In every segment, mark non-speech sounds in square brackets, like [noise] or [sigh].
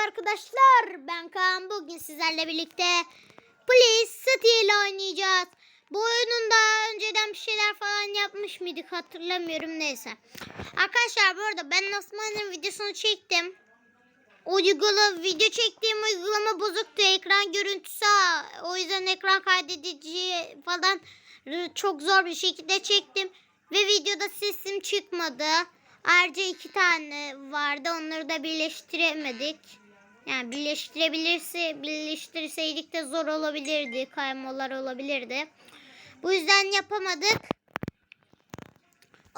Merhaba arkadaşlar. Ben Kaan. Bugün sizlerle birlikte Please City ile oynayacağız. Bu oyunun daha önceden bir şeyler falan yapmış mıydık hatırlamıyorum neyse. Arkadaşlar bu arada ben Osman'ın videosunu çektim. Uygula video çektiğim uygulama bozuktu. Ekran görüntüsü o yüzden ekran kaydedici falan çok zor bir şekilde çektim. Ve videoda sesim çıkmadı. Ayrıca iki tane vardı. Onları da birleştiremedik. Yani birleştirebilirse birleştirseydik de zor olabilirdi. Kaymalar olabilirdi. Bu yüzden yapamadık.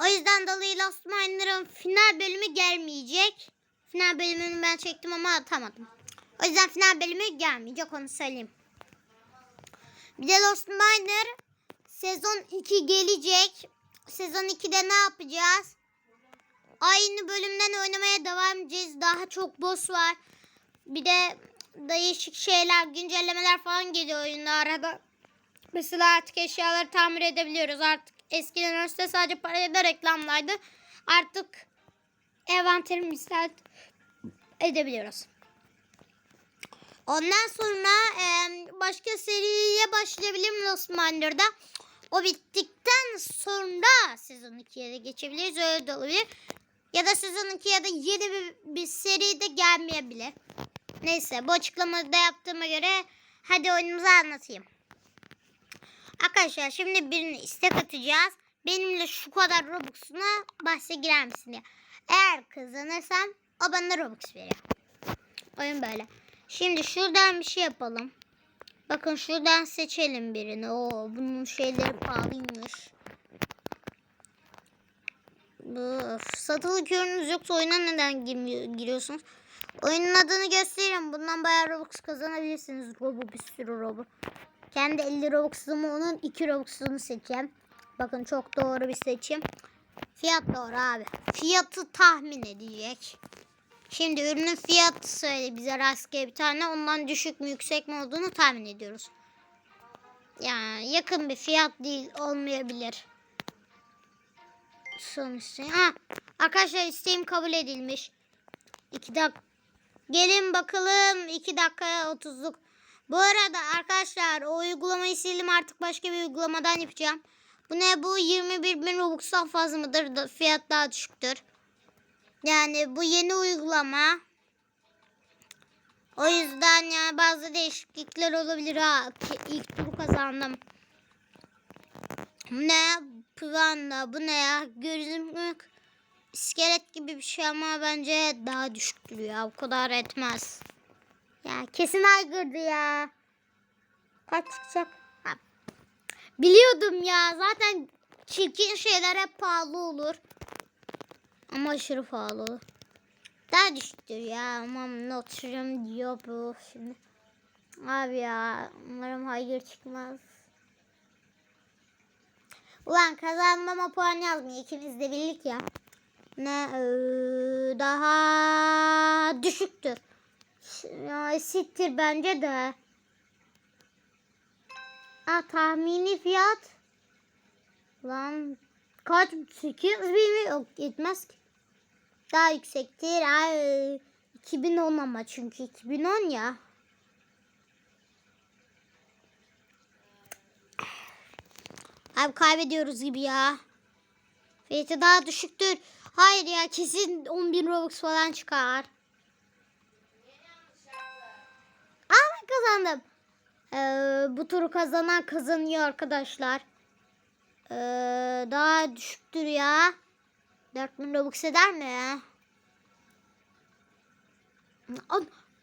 O yüzden dolayı Lost Miner'ın final bölümü gelmeyecek. Final bölümünü ben çektim ama atamadım. O yüzden final bölümü gelmeyecek onu söyleyeyim. Bir de Lost Miner sezon 2 gelecek. Sezon 2'de ne yapacağız? Aynı bölümden oynamaya devam edeceğiz. Daha çok boss var. Bir de değişik şeyler, güncellemeler falan geliyor oyunda arada. Mesela artık eşyaları tamir edebiliyoruz. Artık eskiden üniversite sadece parayla reklamlaydı. Artık envanterimizi edebiliyoruz. Ondan sonra e, başka seriye başlayabilirim Lost Miner'da. O bittikten sonra sezon 2'ye de geçebiliriz. Öyle de olabilir. Ya da sezon 2 ya da yeni bir, bir seri de gelmeyebilir. Neyse bu açıklamayı da yaptığıma göre hadi oyunumuzu anlatayım. Arkadaşlar şimdi birini istek atacağız. Benimle şu kadar Robux'una bahse girer misin diye. Eğer kazanırsam o bana Robux veriyor. Oyun böyle. Şimdi şuradan bir şey yapalım. Bakın şuradan seçelim birini. Oo bunun şeyleri pahalıymış. Bu satılık ürününüz yoksa oyuna neden giriyorsunuz? Oyunun adını göstereyim. Bundan bayağı Robux kazanabilirsiniz. Robu bir sürü Robu. Kendi 50 Robux'umu onun 2 Robux'unu seçeceğim. Bakın çok doğru bir seçim. Fiyat doğru abi. Fiyatı tahmin edecek. Şimdi ürünün fiyatı söyle bize rastgele bir tane. Ondan düşük mü yüksek mi olduğunu tahmin ediyoruz. Yani yakın bir fiyat değil olmayabilir. Son isteğim. Ha, arkadaşlar isteğim kabul edilmiş. 2 dakika. Gelin bakalım. 2 dakika 30'luk. Bu arada arkadaşlar o uygulamayı sildim artık başka bir uygulamadan yapacağım. Bu ne bu 21 bin Robux'tan fazla mıdır? Da, fiyat daha düşüktür. Yani bu yeni uygulama. O yüzden yani bazı değişiklikler olabilir ha. İlk turu kazandım. Ne? Panda bu ne ya? Gözümlük iskelet gibi bir şey ama bence daha düşüktür ya. O kadar etmez. Ya kesin aygırdı ya. Kaç çıkacak? Ha. Biliyordum ya. Zaten çirkin şeyler hep pahalı olur. Ama aşırı pahalı olur. Daha düşüktür ya. Aman Notre diyor bu şimdi. Abi ya umarım hayır çıkmaz. Ulan kazanmama puan yazmıyor. İkimiz de birlik ya. Ne ee, daha düşüktür. Sittir bence de. Aa, tahmini fiyat. Lan kaç? 8 bin? Yok yetmez ki. Daha yüksektir. Ay, 2010 ama çünkü 2010 ya. Abi kaybediyoruz gibi ya. Fiyatı daha düşüktür. Hayır ya kesin 10.000 Robux falan çıkar. Aa kazandım. Ee, bu turu kazanan kazanıyor arkadaşlar. Ee, daha düşüktür ya. 4000 Robux eder mi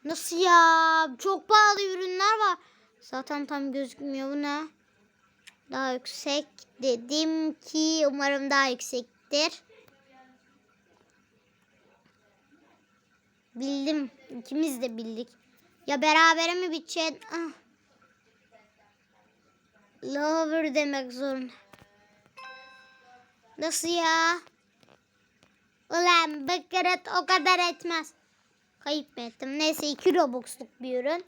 Nasıl ya? Çok pahalı ürünler var. Zaten tam gözükmüyor bu ne? Daha yüksek dedim ki umarım daha yüksektir. Bildim. İkimiz de bildik. Ya beraber mi bitecek? Ah. Lover demek zorunda. Nasıl ya? Ulan bakaret o kadar etmez. Kayıp mı ettim? Neyse 2 Robux'luk bir ürün.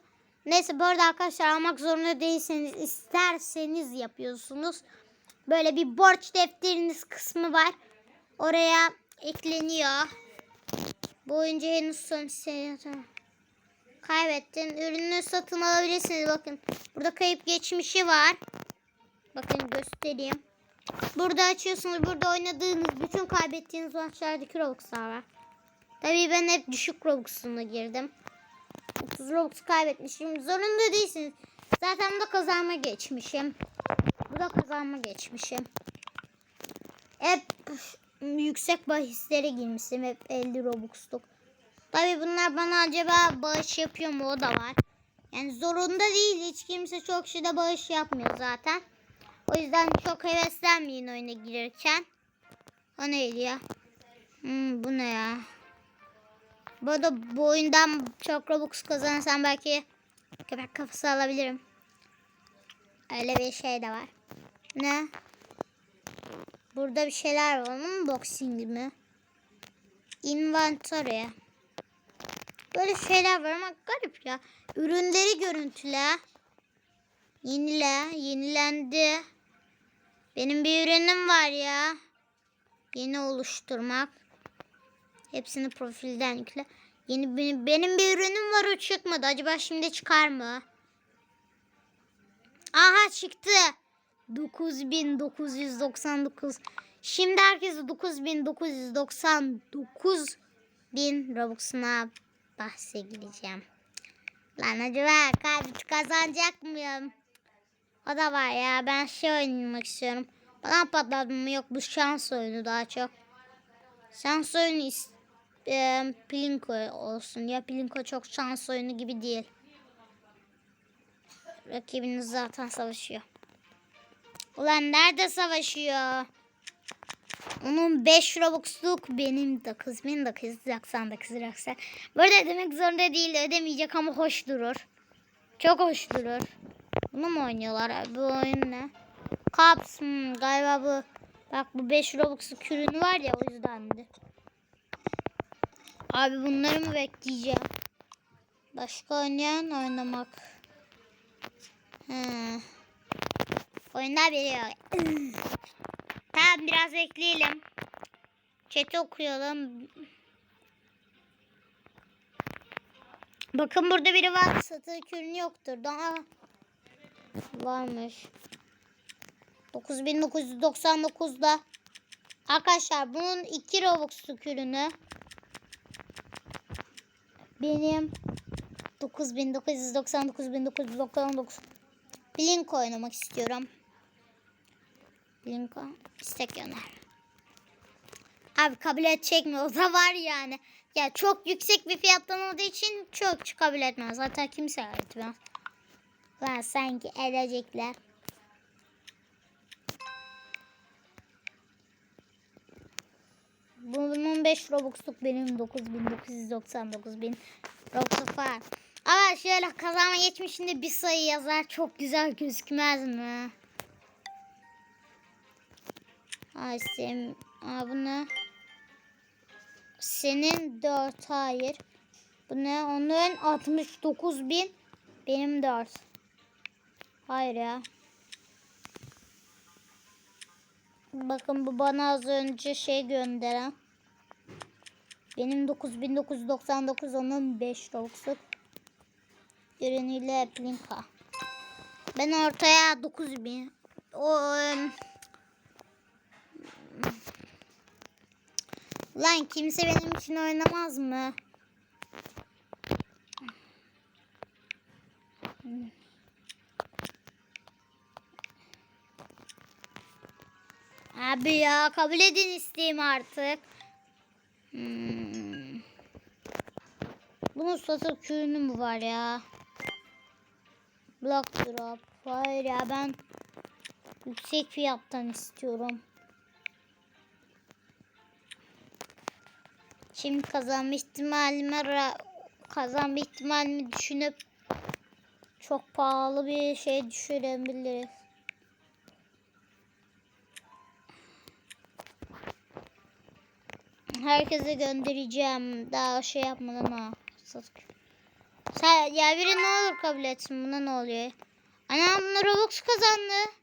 Neyse bu arada arkadaşlar almak zorunda değilseniz isterseniz yapıyorsunuz. Böyle bir borç defteriniz kısmı var. Oraya ekleniyor. Bu oyuncu henüz son şey Kaybettin. Ürünü satın alabilirsiniz. Bakın. Burada kayıp geçmişi var. Bakın göstereyim. Burada açıyorsunuz. Burada oynadığınız bütün kaybettiğiniz maçlardaki Robux'lar var. Tabii ben hep düşük Robux'una girdim. 30 Robux kaybetmişim. Zorunda değilsiniz. Zaten bu da kazanma geçmişim. Bu da kazanma geçmişim. Hep yüksek bahislere girmişim. Hep 50 Robux'luk. Tabii bunlar bana acaba bağış yapıyor mu o da var. Yani zorunda değil. Hiç kimse çok şeyde bağış yapmıyor zaten. O yüzden çok heveslenmeyin oyuna girerken. O neydi ya? Hmm, bu ne ya? Bu arada bu oyundan çok Robux kazanırsam belki köpek kafası alabilirim. Öyle bir şey de var. Ne? Burada bir şeyler var mı? Boxing mi? Inventory. Böyle şeyler var ama garip ya. Ürünleri görüntüle. Yenile. Yenilendi. Benim bir ürünüm var ya. Yeni oluşturmak. Hepsini profilden yükle. Yeni benim, benim bir ürünüm var o çıkmadı. Acaba şimdi çıkar mı? Aha çıktı. 9999. Şimdi herkes 9999 bin Robux'una bahse gireceğim. Lan acaba kaybet kazanacak mıyım? O da var ya ben şey oynamak istiyorum. Bana patladı mı yok bu şans oyunu daha çok. Şans oyunu e, Plinko olsun ya Plinko çok şans oyunu gibi değil. Rakibiniz zaten savaşıyor. Ulan nerede savaşıyor? Onun 5 Robux'luk benim 9999 Robux'a. Böyle demek zorunda değil ödemeyecek ama hoş durur. Çok hoş durur. Bunu mu oynuyorlar? Bu oyun ne? Caps hmm, galiba bu. Bak bu 5 Robux'luk ürünü var ya o yüzdendi. Abi bunları mı bekleyeceğim? Başka oynayan oynamak. He. Oyunlar biliyor. [laughs] tamam biraz bekleyelim. Chat'i okuyalım. Bakın burada biri var. Satılık ürünü yoktur. Daha varmış. 9999'da Arkadaşlar bunun 2 Robux'luk ürünü benim 9999 Blink oynamak istiyorum. Blink'a istek gönder. Abi kabul edecek mi? O da var yani. Ya çok yüksek bir fiyattan olduğu için çok kabul etmez. Zaten kimse etmez. Lan sanki edecekler. Bunun 5 Robux'luk benim 9999 bin Robux'luk var. Ama şöyle kazanma geçmişinde bir sayı yazar çok güzel gözükmez mi? Ay sen, aa? Senin 4 hayır. Bu ne? Onun 69 bin. Benim 4. Hayır ya. Bakın bu bana az önce şey gönderen. Benim 9999 onun 5 Robux'luk ürünüyle Plinka. Ben ortaya 9000. O Lan kimse benim için oynamaz mı? Abi ya kabul edin isteğimi artık. Hmm. Bunun satılık ürünü mü var ya? Block drop. Hayır ya ben yüksek fiyattan istiyorum. Şimdi kazanma ihtimalime kazanma ihtimalimi düşünüp çok pahalı bir şey düşürebiliriz. Herkese göndereceğim. Daha şey yapmadan ha. Satık. Sen, ya biri ne olur kabul etsin. Buna ne oluyor? Anam Robux kazandı.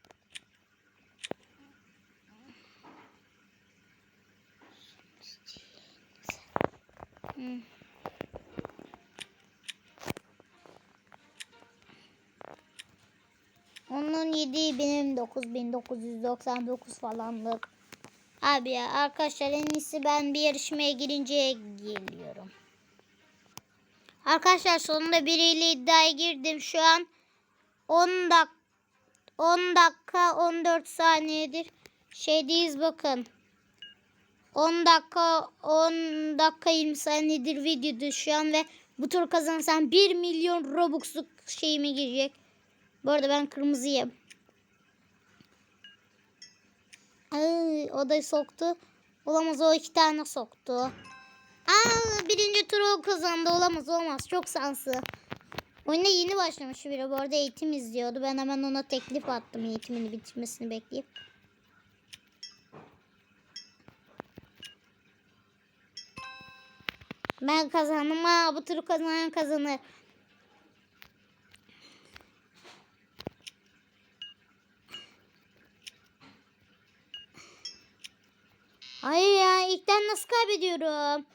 Hmm. Onun yediği benim 9999 falanlık. Abi ya arkadaşlar en iyisi ben bir yarışmaya girince geliyorum. Arkadaşlar sonunda biriyle iddiaya girdim. Şu an 10 dak 10 dakika 14 saniyedir şeydeyiz bakın. 10 dakika 10 dakika 20 saniyedir videoda şu an ve bu tur kazanırsam 1 milyon Robux'luk şeyime girecek. Bu arada ben kırmızıyım. Ay, o da soktu. Olamaz o iki tane soktu. Aa, birinci turu kazandı. Olamaz olmaz. Çok şanslı. Oyuna yeni başlamış biri. Bu arada eğitim izliyordu. Ben hemen ona teklif attım eğitimini bitirmesini bekleyip. Ben kazandım. Aa, bu turu kazanan kazanır. Hayır ya ilkten nasıl kaybediyorum?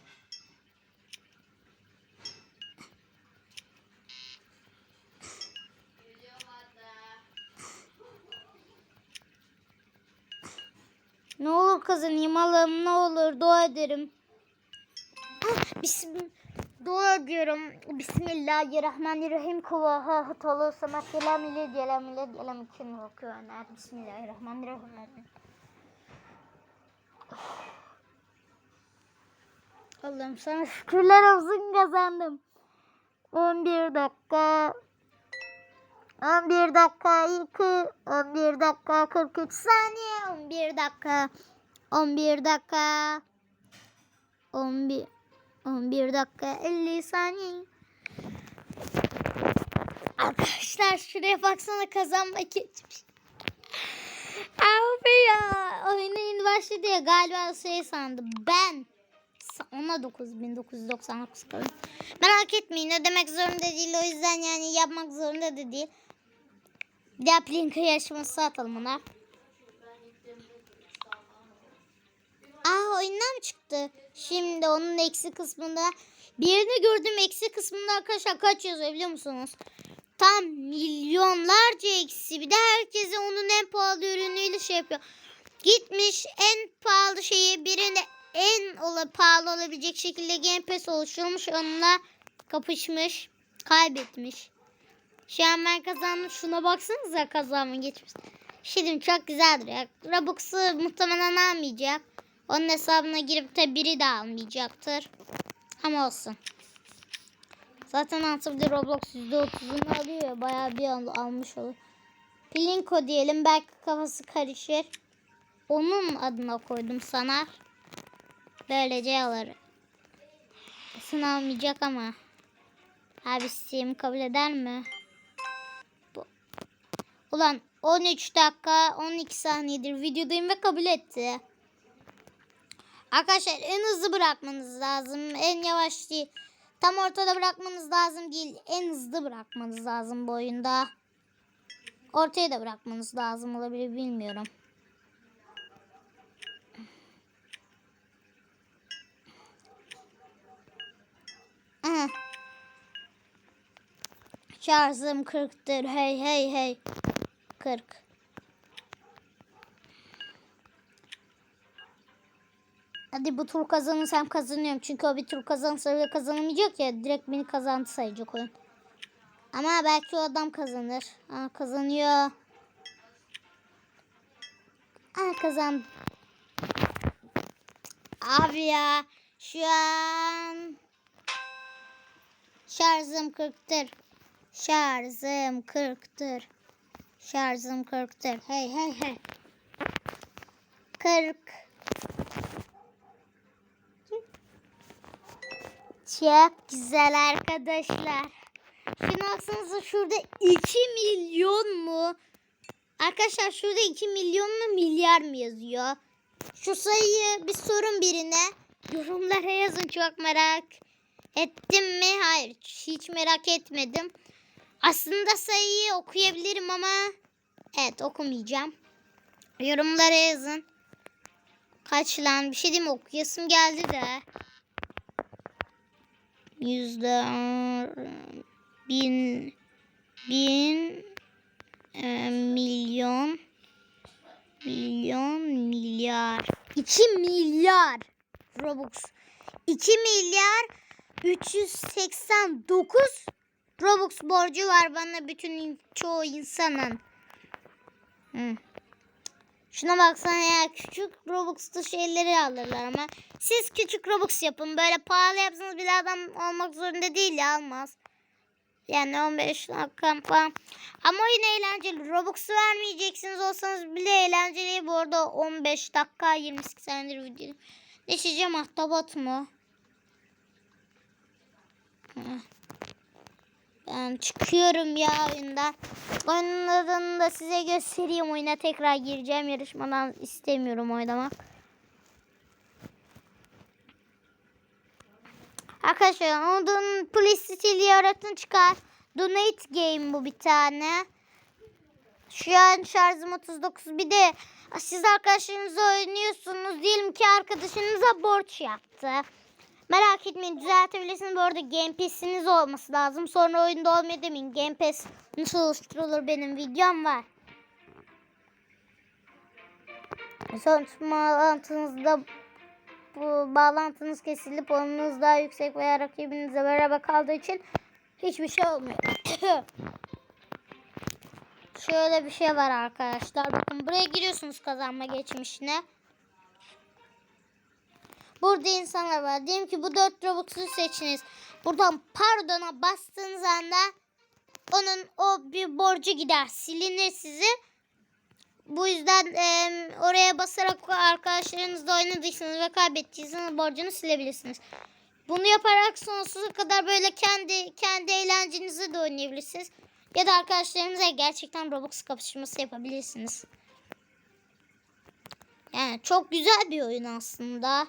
Ne olur kazanayım Allah'ım ne olur dua ederim. Ah, Bismillah. Dua ediyorum. Bismillahirrahmanirrahim. Kuvaha hatalı samat kelam ile kelam ile kelam için okuyorlar. Bismillahirrahmanirrahim. Allah'ım sana şükürler olsun kazandım. 11 dakika 11 dakika 2 11 dakika 43 saniye 11 dakika 11 dakika 11 11 dakika 50 saniye Arkadaşlar şuraya baksana kazanmak için. Abi ya oyuna yeni başladı ya galiba şey sandım ben ona 9999 kalın. Merak etmeyin ödemek zorunda değil o yüzden yani yapmak zorunda da değil. Bir Plinka yarışması atalım ona. Aa oyundan mı çıktı? Şimdi onun eksi kısmında birini gördüm eksi kısmında arkadaşlar kaç yazıyor biliyor musunuz? Tam milyonlarca eksi. Bir de herkese onun en pahalı ürünüyle şey yapıyor. Gitmiş en pahalı şeyi birine en ola, pahalı olabilecek şekilde Game Pass oluşturmuş. Onunla kapışmış. Kaybetmiş. Şu an ben kazandım. Şuna baksanıza kazanma geçmiş. Şey diyeyim, çok güzeldir ya. Robux'u muhtemelen almayacak. Onun hesabına girip de biri de almayacaktır. Ama olsun. Zaten artık bir Roblox %30'unu alıyor ya. Bayağı bir al- almış olur. Plinko diyelim. Belki kafası karışır. Onun adına koydum sana. Böylece alır. Kesin almayacak ama. Abi Steam kabul eder mi? Bu. Ulan 13 dakika 12 saniyedir videodayım ve kabul etti. Arkadaşlar en hızlı bırakmanız lazım. En yavaş değil. Tam ortada bırakmanız lazım değil. En hızlı bırakmanız lazım bu oyunda. Ortaya da bırakmanız lazım olabilir bilmiyorum. Aha. Şarjım 40'tır. Hey hey hey. 40. Hadi bu tur kazanırsam kazanıyorum. Çünkü o bir tur kazanırsa bile kazanamayacak ya. Direkt beni kazandı sayacak oyun. Ama belki o adam kazanır. Aa, kazanıyor. Aa, kazandı. Abi ya. Şu an Şarjım 40'tır. Şarjım 40'tır. Şarjım 40'tır. Hey hey hey. 40. Çok güzel arkadaşlar. Şuna baksanıza şurada 2 milyon mu? Arkadaşlar şurada 2 milyon mu milyar mı yazıyor? Şu sayıyı bir sorun birine. Yorumlara yazın çok merak ettim mi? Hayır hiç merak etmedim. Aslında sayıyı okuyabilirim ama evet okumayacağım. Yorumlara yazın. Kaç lan bir şey diyeyim okuyasım geldi de. Yüzde bin bin Ee, milyon milyon milyar 2 milyar Robux 2 milyar 389 Robux borcu var bana bütün çoğu insanın. Hı. Şuna baksana ya küçük Robux'lu şeyleri alırlar ama siz küçük Robux yapın. Böyle pahalı yapsanız bile adam olmak zorunda değil ya almaz. Yani 15 dakika falan. Ama oyun eğlenceli. Robux'u vermeyeceksiniz olsanız bile eğlenceli. Bu arada 15 dakika 28 senedir video. Geçeceğim ahtabat mı? Heh. Ben çıkıyorum ya oyunda. Oyunun adını da size göstereyim. Oyuna tekrar gireceğim. Yarışmadan istemiyorum oynamak. Arkadaşlar onun Steel yaratın çıkar. Donate Game bu bir tane. Şu an şarjım 39. Bir de siz arkadaşlarınızla oynuyorsunuz. Diyelim ki arkadaşınıza borç yaptı. Merak etmeyin düzeltebilirsiniz. Bu arada Game Pass'iniz olması lazım. Sonra oyunda olmuyor demeyin. Game Pass nasıl oluşturulur benim videom var. Son bağlantınızda bu bağlantınız kesilip oyununuz daha yüksek veya rakibinizle beraber kaldığı için hiçbir şey olmuyor. [coughs] Şöyle bir şey var arkadaşlar. Bakın buraya giriyorsunuz kazanma geçmişine. Burada insanlar var. Diyelim ki bu dört Robux'u seçiniz. Buradan pardona bastığınız anda onun o bir borcu gider. Silinir sizi. Bu yüzden em, oraya basarak arkadaşlarınızla oynadıysanız ve kaybettiyseniz borcunu silebilirsiniz. Bunu yaparak sonsuza kadar böyle kendi kendi eğlencenizi de oynayabilirsiniz. Ya da arkadaşlarınızla gerçekten Robux kapışması yapabilirsiniz. Yani çok güzel bir oyun aslında.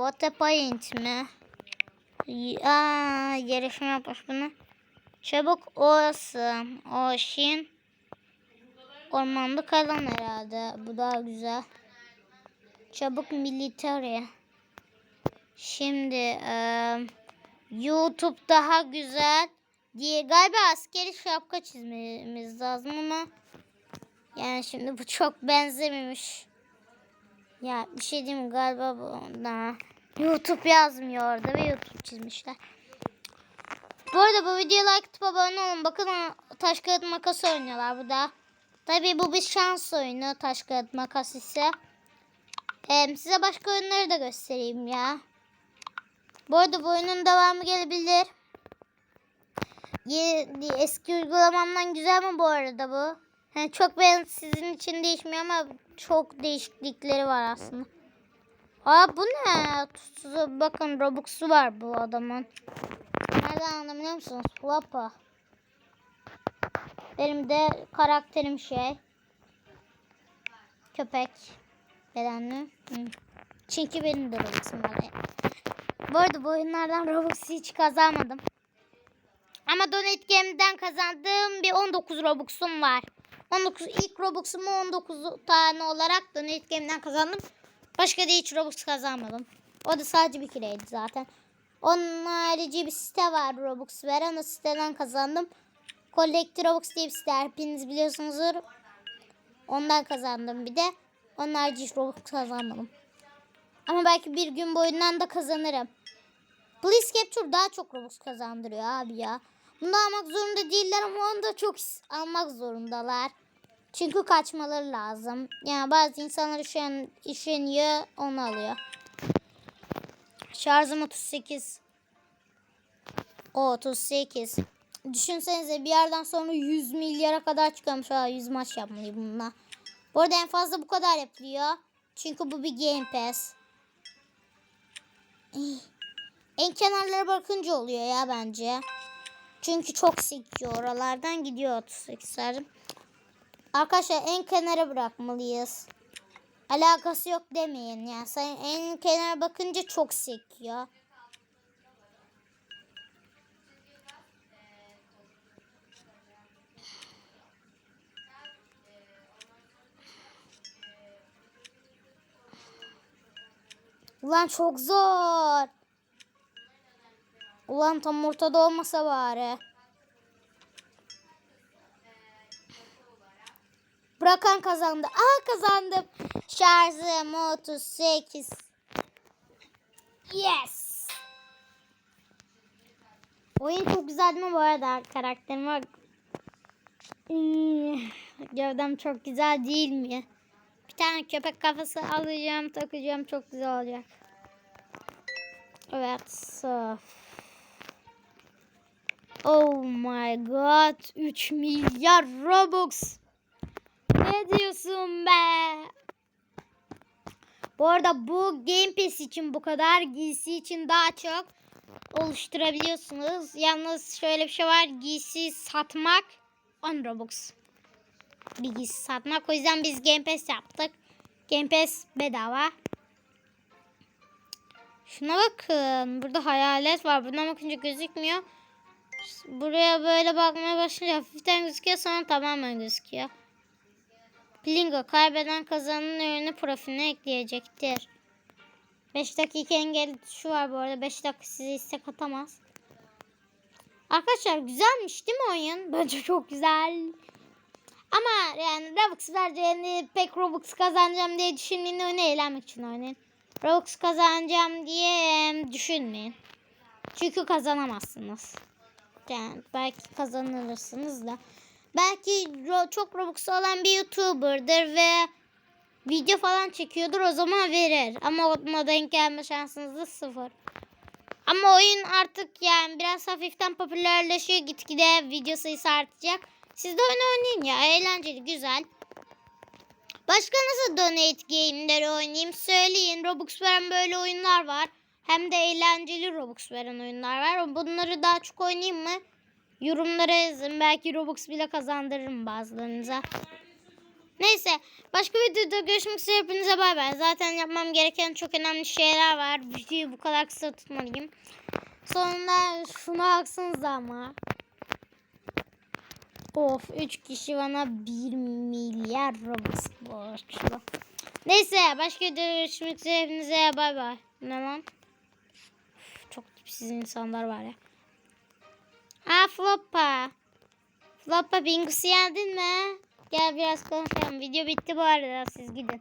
What a point mi? Aa, yarışma yapmış bunu. Çabuk olsun. Ocean. Ormanlık alan herhalde. Bu daha güzel. Çabuk military. Şimdi eee, YouTube daha güzel diye galiba askeri şapka çizmemiz lazım ama yani şimdi bu çok benzememiş. Ya bir şey diyeyim galiba bu da YouTube yazmıyor orada ve YouTube çizmişler. Bu arada bu videoya like atıp abone olun. Bakın taş kağıt makas oynuyorlar bu da. Tabii bu bir şans oyunu taş kağıt makas ise. Ee, size başka oyunları da göstereyim ya. Bu arada bu oyunun devamı gelebilir. Ye- eski uygulamamdan güzel mi bu arada bu? Yani çok ben sizin için değişmiyor ama çok değişiklikleri var aslında. Aa bu ne? Tutuzu, bakın Robux'u var bu adamın. Nereden anlamıyor musunuz? Flapa. Benim de karakterim şey. Köpek. Bedenli. Hı. Çünkü benim de Robux'um var. Bu arada bu oyunlardan Robux hiç kazanmadım. Ama Donate Game'den kazandığım bir 19 Robux'um var. 19 ilk Robux'umu 19 tane olarak Donate Game'den kazandım. Başka da hiç Robux kazanmadım. O da sadece bir kereydi zaten. Onun harici bir site var Robux veren. O siteden kazandım. Collect Robux diye bir site. Hepiniz biliyorsunuzdur. Ondan kazandım bir de. Onun harici hiç Robux kazanmadım. Ama belki bir gün boyundan da kazanırım. Police Capture daha çok Robux kazandırıyor abi ya. Bunu almak zorunda değiller ama onu da çok almak zorundalar. Çünkü kaçmaları lazım. Yani bazı insanlar üşen, üşeniyor onu alıyor. Şarjım 38. O 38. Düşünsenize bir yerden sonra 100 milyara kadar çıkıyormuş. Ha, 100 maç yapmalıyım bununla. Bu arada en fazla bu kadar yapılıyor. Çünkü bu bir Game Pass. En kenarlara bakınca oluyor ya bence. Çünkü çok sekiyor oralardan gidiyor 38 şarjım. Arkadaşlar en kenara bırakmalıyız. Alakası yok demeyin ya. Sen en kenara bakınca çok sekiyor. Ulan çok zor. Ulan tam ortada olmasa bari. Furkan kazandı. Aa kazandım. Şarjım 38. Yes. Oyun çok güzel mi bu arada? Karakterim bak. Gövdem çok güzel değil mi? Bir tane köpek kafası alacağım, takacağım. Çok güzel olacak. Evet. so. Oh my god. 3 milyar Robux. Ne diyorsun be? Bu arada bu Game Pass için bu kadar giysi için daha çok oluşturabiliyorsunuz. Yalnız şöyle bir şey var. Giysi satmak 10 Robux. Bir giysi satmak. O yüzden biz Game Pass yaptık. Game Pass bedava. Şuna bakın. Burada hayalet var. Buradan bakınca gözükmüyor. Buraya böyle bakmaya başlayınca hafiften gözüküyor sonra tamamen gözüküyor. Plingo kaybeden kazanın ürünü profiline ekleyecektir. 5 dakika engel tuşu var bu arada. 5 dakika size istek atamaz. Arkadaşlar güzelmiş değil mi oyun? [laughs] Bence çok güzel. Ama yani Robux vereceğini pek Robux kazanacağım diye düşünmeyin. Oyunu eğlenmek için oynayın. Robux kazanacağım diye düşünmeyin. Çünkü kazanamazsınız. Yani belki kazanırsınız da. Belki çok Robux olan bir YouTuber'dır ve video falan çekiyordur o zaman verir. Ama ona denk gelme şansınız da sıfır. Ama oyun artık yani biraz hafiften popülerleşiyor. Gitgide video sayısı artacak. Siz de oyun oynayın ya. Eğlenceli, güzel. Başka nasıl donate game'leri oynayayım söyleyin. Robux veren böyle oyunlar var. Hem de eğlenceli Robux veren oyunlar var. Bunları daha çok oynayayım mı? Yorumlara yazın. Belki Robux bile kazandırırım bazılarınıza. Neyse. Başka videoda görüşmek üzere. Hepinize bay bay. Zaten yapmam gereken çok önemli şeyler var. Videoyu bu kadar kısa tutmalıyım. Sonunda şuna baksanıza ama. Of 3 kişi bana 1 milyar Robux borçlu. Neyse başka videoda görüşmek üzere. Hepinize bay bay. Ne lan? Tipsiz insanlar var ya. Ha Floppa. Floppa Bingus'u yendin mi? Gel biraz konuşalım. Video bitti bu arada siz gidin.